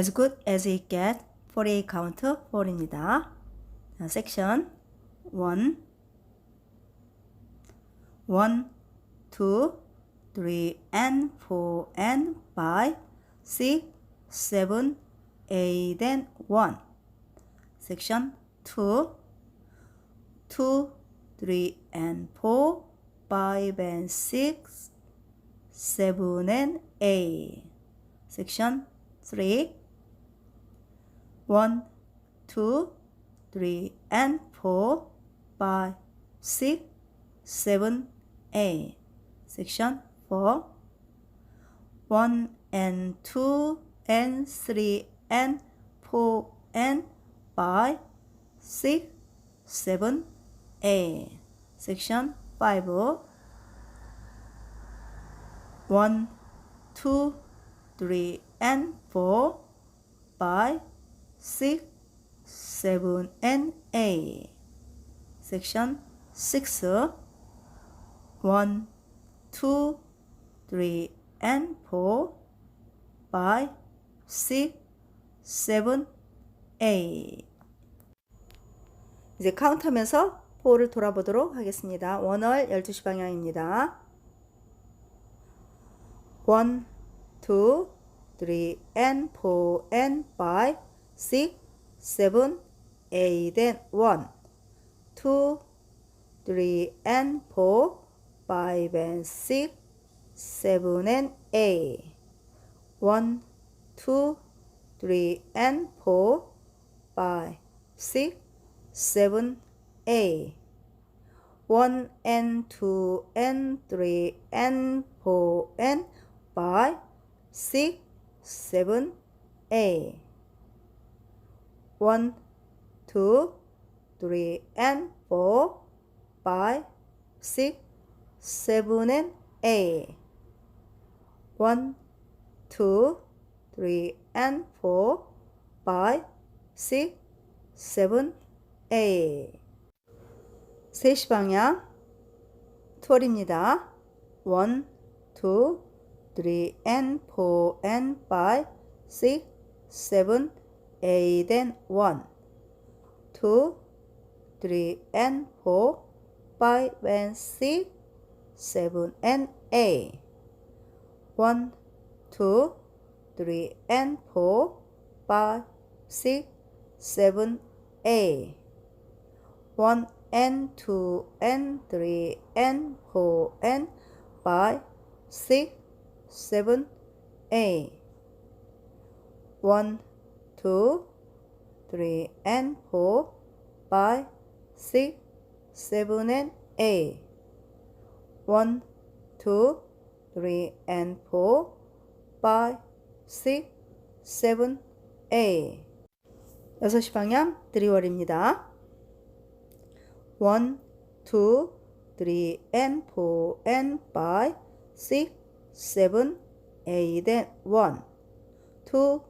as good as it gets 48 count 4입니다. 자, section 1 1 2 3 and 4 and 5 6 7 8 and 1 section 2 2 3 and 4 5 and 6 7 and 8 section 3 1 2 3 and 4 5 6 7 8 section 4 1 and 2 and 3 and 4 and 5 6 7 8 section 5 1 2 3 and 4 5 6 7 and 8 section 6 1 2 3 and 4 5 6 7 8 이제 카운트하면서 4를 돌아보도록 하겠습니다. 원월 12시 방향입니다. 1 2 3 and 4 and 5 6 7 8 and 1 2 3 and 4 5 and 6 7 and 8 1 2 3 and 4 5 6 7 8 1 and 2 and 3 and 4 and 5 6 7 8 1 2 3 and 4 5 6 7 and 8 1 2 3 and 4 5 6 7 8 3시 방향 투어입니다. 1 2 3 and 4 and 5 6 7 8 and 1 2 3 and 4 5 and 6 7 and 8 1 2 3 and 4 5 6 7 8 1 and 2 and 3 and 4 and 5 6 7 8 1 2 3 and 4 5 6 7 and 8 1 2 3 and 4 5 6 7 8 6시 방향 드리월입니다. 1 2 3 and 4 and 5 6 7 8 and 1 2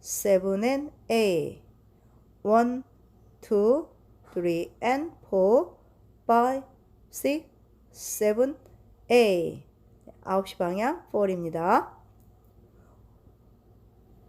7 and 8 1 2 3 and 4 5 6 7 8 9시 방향 4입니다.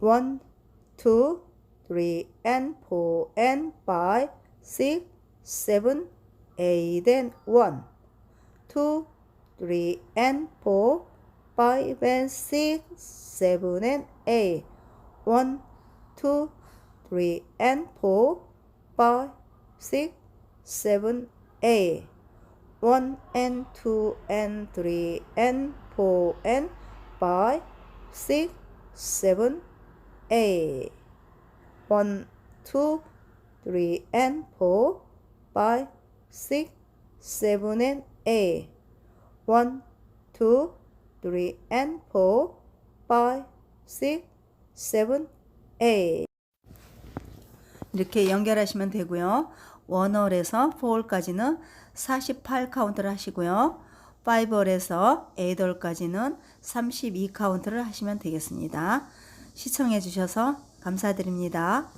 1 2 3 and 4 and 5 6 7 8 and 1 2 3 and 4 5 and 6 7 and 8 1 2 3 and 4 5 6 7 8 1 and 2 and 3 and 4 and 5 6 7 8 1 2 3 and 4 5 6 7 and 8 1 2 3 and 4 5 6 7 8 이렇게 연결하시면 되고요. 원홀에서 4홀까지는 48 카운트를 하시고요. 5홀에서 8홀까지는 32 카운트를 하시면 되겠습니다. 시청해 주셔서 감사드립니다.